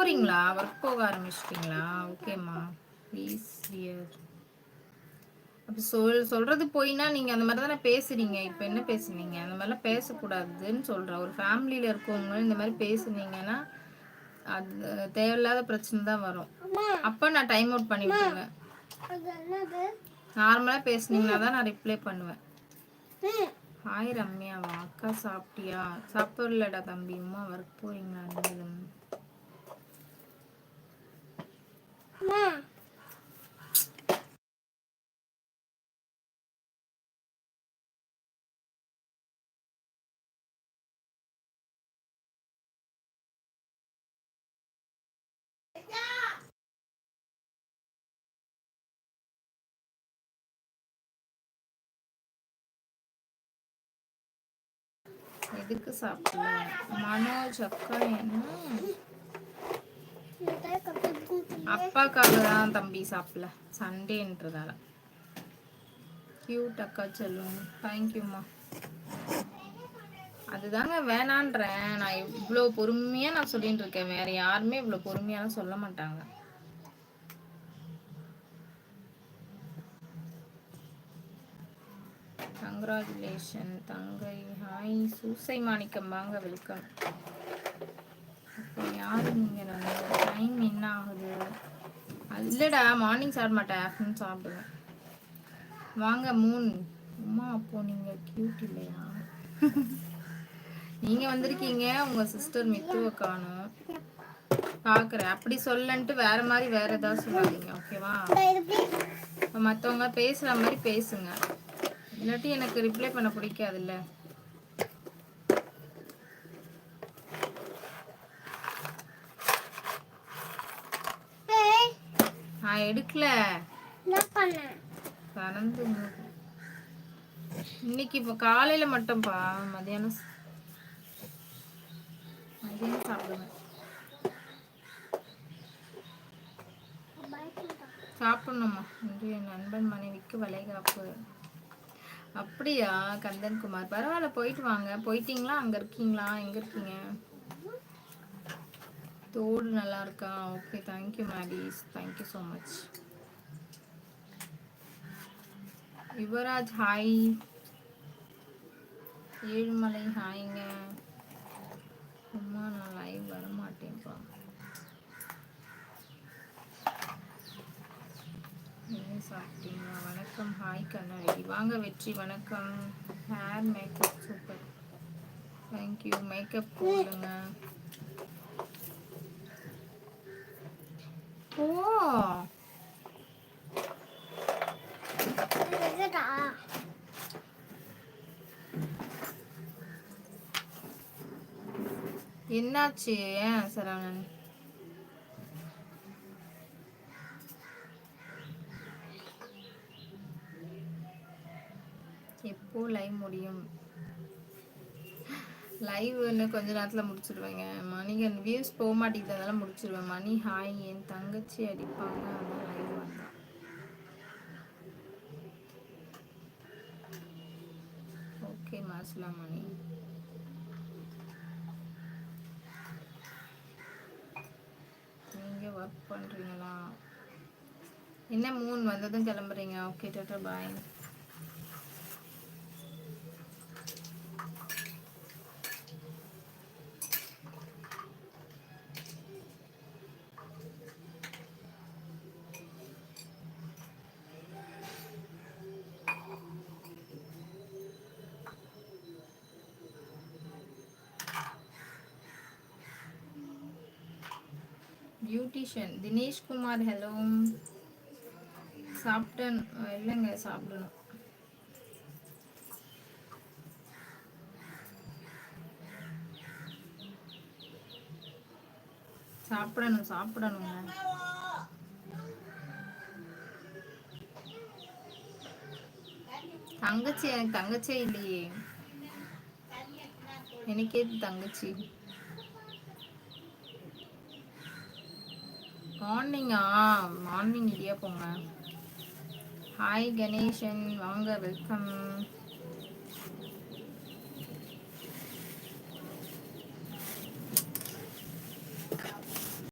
போறீங்களா? ஒர்க் போக ஆரம்பிச்சிட்டிங்களா? ஓகேம்மா. ப்ளீஸ் டியர் அப்படி சொல் சொல்றது போயினா நீங்க அந்த மாதிரி தானே பேசுறீங்க. இப்போ என்ன பேசுனீங்க? அந்த மாதிரிலாம் பேசக்கூடாதுன்னு சொல்றேன் ஒரு ஃபேமிலியில இருக்கவங்க இந்த மாதிரி பேசுனீங்கன்னா அது தேவையில்லாத பிரச்சனை தான் வரும். அப்ப நான் டைம் அவுட் பண்ணி விட்டுருவேன். நார்மலா பேசுனீங்கன்னா தான் நான் ரிப்ளை பண்ணுவேன். ஹாய் ரம்யாவா அக்கா சாப்பிட்டியா? சாப்பிடலடா தம்பி. அம்மா ஒர்க் போறீங்களா? நீங்களும் எதுக்கு சாப்பிடல மனோஜ் அக்கா என்ன? அப்பாக்காக தான் தம்பி சாப்பிடல. சண்டேன்றதால. கியூட் அக்கா சொல்லுங்க. தேங்க்யூம்மா அதுதாங்க வேணான்றேன். நான் இவ்வளோ பொறுமையாக நான் சொல்லிட்டு இருக்கேன். வேற யாருமே இவ்வளோ பொறுமையாலாம் சொல்ல மாட்டாங்க. கங்க்ராச்சுலேஷன் தங்கை ஹாய் சூசை மாணிக்கம் வாங்க வெல்கம். அப்போ யாரு நீங்கள் டைம் என்ன ஆகுது? அது இல்லைடா மார்னிங் சாப்பிட மாட்டேன் ஆஃப்டர்நூன் சாப்பிடுவேன். வாங்க மூன் அம்மா அப்போ நீங்கள் க்யூட் இல்லையா? நீங்கள் வந்திருக்கீங்க உங்கள் சிஸ்டர் மித்துவை காணும். பார்க்குறேன் அப்படி சொல்லன்ட்டு வேற மாதிரி வேற ஏதாவது சொல்லாதீங்க ஓகேவா மற்றவங்க பேசுகிற மாதிரி பேசுங்க. இல்லாட்டி எனக்கு ரிப்ளை பண்ண பிடிக்காதுல்ல. நான் எடுக்கல. பறந்து இன்னைக்கு இப்போ காலையில மட்டும்ப்பா மதியானம் மதியானம் சாப்பிடுவேன். சாப்பிடணுமா இன்று என் நண்பன் மனைவிக்கு வளைகாப்பு. அப்படியா கந்தன் குமார். பரவாயில்ல போயிட்டு வாங்க. போயிட்டீங்களா? அங்க இருக்கீங்களா? எங்க இருக்கீங்க? தோடு நல்லா இருக்கா? Okay thank you Maddy's thank you so much Yuvaraj hi Ezhumalai ஹாய்ங்க சும்மா நான் லைவ் வர மாட்டேன்ப்பா என்ன சாப்பிட்டீங்களா வணக்கம். ஹாய் கண்ணாடி. வாங்க வெற்றி. வணக்கம். Hair makeup super thank you makeup போடுங்க. ஓ. என்னாச்சு? ஏன் சரவணன்? எப்போ லைவ் முடியும்? லைவ் இன்னும் கொஞ்ச நேரத்தில் முடிச்சிடுவேங்க மணிகன் வியூஸ் போக மாட்டேங்கிறதால முடிச்சிடுவேன் மணி ஹாய் என் தங்கச்சி அடிப்பாங்க. அதான் லைவ் வந்தா. ஓகே மாசலாம் மணி. நீங்கள் ஒர்க் பண்ணுறீங்களா என்ன மூணு வந்ததும் கிளம்புறீங்க? Okay tata bye beautician Dineshkumar hello சாப்பிட்டேன். இல்லைங்க சாப்பிடணும். சாப்பிடணும் சாப்பிடணுங்க. தங்கச்சி எனக்கு தங்கச்சியே இல்லையே. எனக்கே தங்கச்சி. மார்னிங்கா மார்னிங் இல்லையா போங்க. ஹாய் கணேசன். வாங்க வெல்கம்